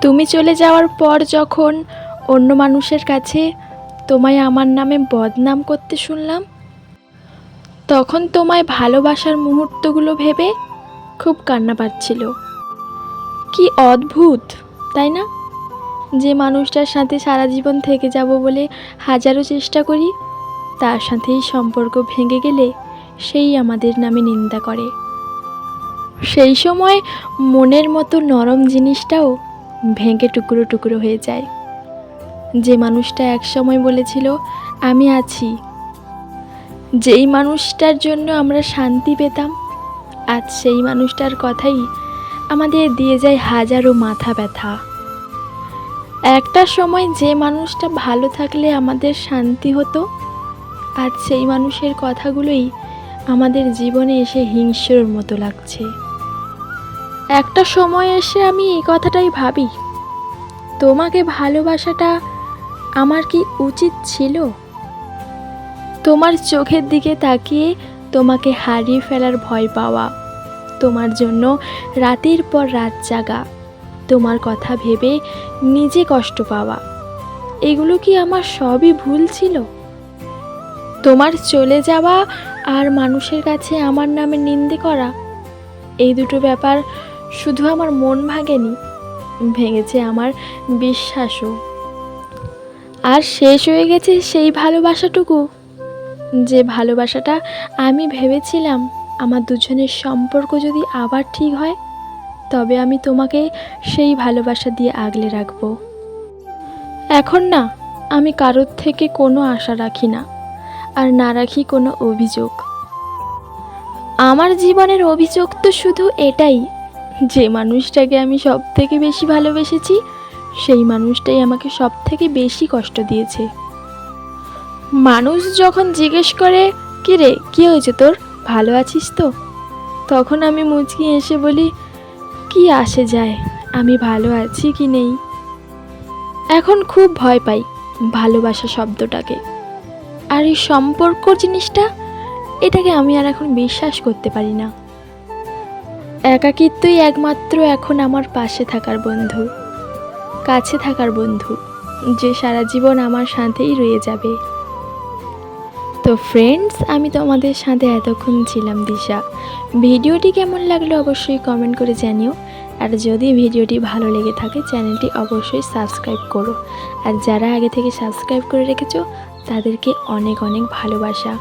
তুমি চলে যাওয়ার পর যখন অন্য মানুষের কাছে তোমায় আমার নামে বদনাম করতে শুনলাম, তখন তোমায় ভালোবাসার মুহূর্তগুলো ভেবে খুব কান্না পাচ্ছিল। কি অদ্ভুত, তাই না? যে মানুষটার সাথে সারা জীবন থেকে যাব বলে হাজারো চেষ্টা করি, তার সাথেই সম্পর্ক ভেঙে গেলে সেই আমাদের নামে নিন্দা করে। সেই সময় মনের মতো নরম জিনিসটাও ভেঙে টুকরো টুকরো হয়ে যায়। যে মানুষটা এক সময় বলেছিল, আমি আছি। যেই মানুষটার জন্য আমরা শান্তি পেতাম, আজ সেই মানুষটার কথাই আমাদের দিয়ে যায় হাজারো মাথা ব্যথা। একটা সময় যে মানুষটা ভালো থাকলে আমাদের শান্তি হতো, আজ সেই মানুষের কথাগুলোই আমাদের জীবনে এসে হিংস্রর মতো লাগছে। একটা সময় এসে আমি এই কথাটাই ভাবি। তোমাকে ভালোবাসাটা আমার কি উচিত ছিল? তোমার চোখের দিকে তাকিয়ে তোমাকে হারিয়ে ফেলার ভয় পাওয়া, তোমার জন্য রাতের পর রাত জাগা, তোমার কথা ভেবে নিজে কষ্ট পাওয়া, এগুলো কি আমার সবই ভুল ছিল? তোমার চলে যাওয়া আর মানুষের কাছে আমার নামে নিন্দে করা, এই দুটো ব্যাপার শুধু আমার মন ভাঙেনি, ভেঙেছে আমার বিশ্বাসও। আর শেষ হয়ে গেছে সেই ভালোবাসাটুকু, যে ভালোবাসাটা আমি ভেবেছিলাম আমার দুজনের সম্পর্ক যদি আবার ঠিক হয়, তবে আমি তোমাকে সেই ভালোবাসা দিয়ে আগলে রাখব। এখন না, আমি কারোর থেকে কোনো আশা রাখি না, আর না রাখি কোনো অভিযোগ। আমার জীবনের অভিযোগ তো শুধু এটাই যে মানুষটাকে আমি সব থেকে বেশি ভালোবেসেছি, সেই মানুষটাই আমাকে সব থেকে বেশি কষ্ট দিয়েছে। মানুষ যখন জিজ্ঞেস করে, কি রে, কী হয়েছে তোর? ভালো আছিস তো? তখন আমি মুচকি এসে বলি, কি আসে যায়? আমি ভালো আছি কি নেই? এখন খুব ভয় পাই ভালোবাসা শব্দটাকে। আর এই সম্পর্ক জিনিসটা, এটাকে আমি আর এখন বিশ্বাস করতে পারি না। একাকিত্বই একমাত্র এখন আমার পাশে থাকার বন্ধু, কাছে থাকার বন্ধু, যে সারা জীবন আমার সাথেই রয়ে যাবে। তো ফ্রেন্ডস আমি তোমাদের সাথে এতক্ষণ ছিলাম দিশা। ভিডিওটি কেমন লাগল অবশ্যই কমেন্ট করে জানিও। আর যদি ভিডিওটি ভালো লেগে থাকে চ্যানেলটি অবশ্যই সাবস্ক্রাইব করো। আর যারা আগে থেকে সাবস্ক্রাইব করে রেখেছো, তাদেরকে অনেক অনেক ভালোবাসা।